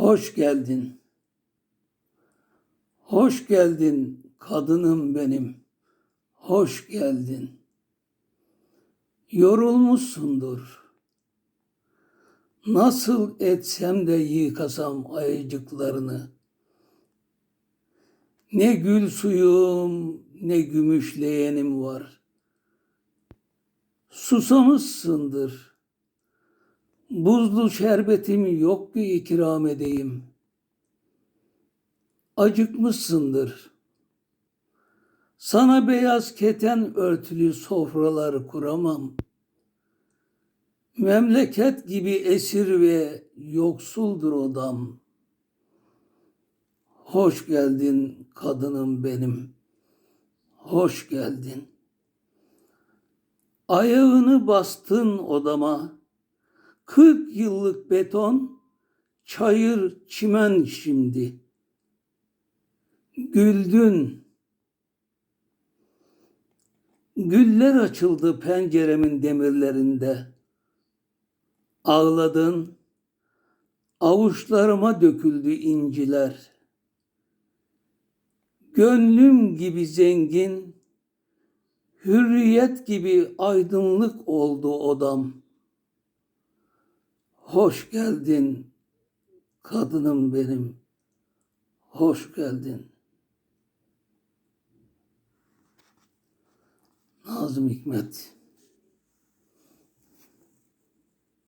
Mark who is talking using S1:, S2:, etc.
S1: Hoş geldin. Hoş geldin kadınım benim. Hoş geldin. Yorulmuşsundur. Nasıl etsem de yıkasam ayıcıklarını. Ne gül suyum ne gümüşleyenim var. Susamışsındır. Buzlu şerbetim yok bir ikram edeyim. Acıkmışsındır. Sana beyaz keten örtülü sofralar kuramam. Memleket gibi esir ve yoksuldur odam. Hoş geldin kadınım benim. Hoş geldin. Ayağını bastın odama. Kırk yıllık beton, çayır çimen şimdi. Güldün. Güller açıldı penceremin demirlerinde. Ağladın. Avuçlarıma döküldü inciler. Gönlüm gibi zengin, hürriyet gibi aydınlık oldu odam. Hoş geldin kadınım benim. Hoş geldin. Nazım Hikmet